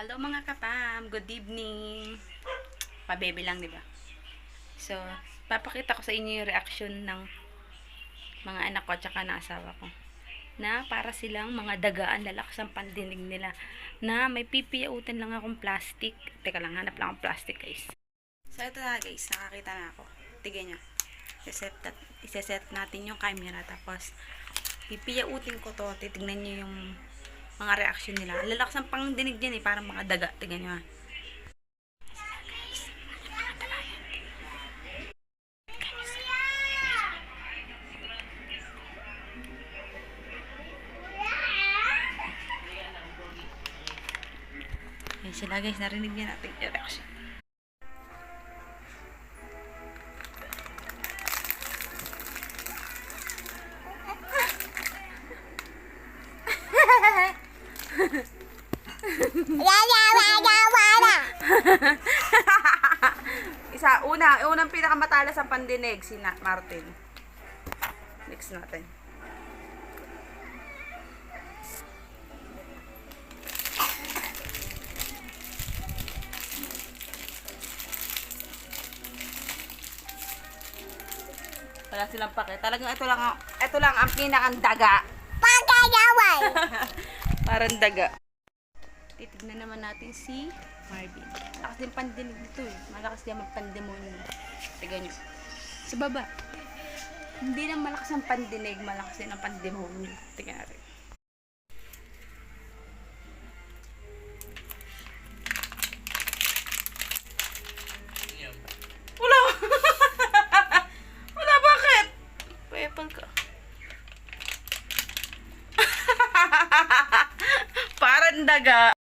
Hello mga kapam, good evening. Pabebe lang, di ba? So, papakita ko sa inyo yung reaction ng mga anak ko at saka ng asawa ko. Na para silang mga dagaan lalakas pandinig nila. Na may pipiyautan lang akong plastic. Teka lang, hanap lang akong plastic guys. So, ito na guys, nakakita na ako. Tignan nyo. Iseset, iseset natin yung camera tapos pipiyautin ko to. Titignan nyo yung mga reaction nila. Lalakas ang pangdinig dyan eh, parang mga daga. Tignan nyo ha. Yan sila guys, narinig niya natin yung reaction. Isa, una, unang pinakamatalas ang pandinig, si Na- Martin. Next natin. Wala silang pake. Talagang ito lang, ang- ito lang ang pinakang daga. Parang daga. Titignan naman natin si Marvin. Lakas din pandinig dito eh. Malakas din magpandemonyo. Tignan nyo. Sa baba. Hindi lang malakas ang pandinig, malakas din ang pandemonyo. Tignan natin. Wala! Wala, bakit? Payapal ka. Parang daga.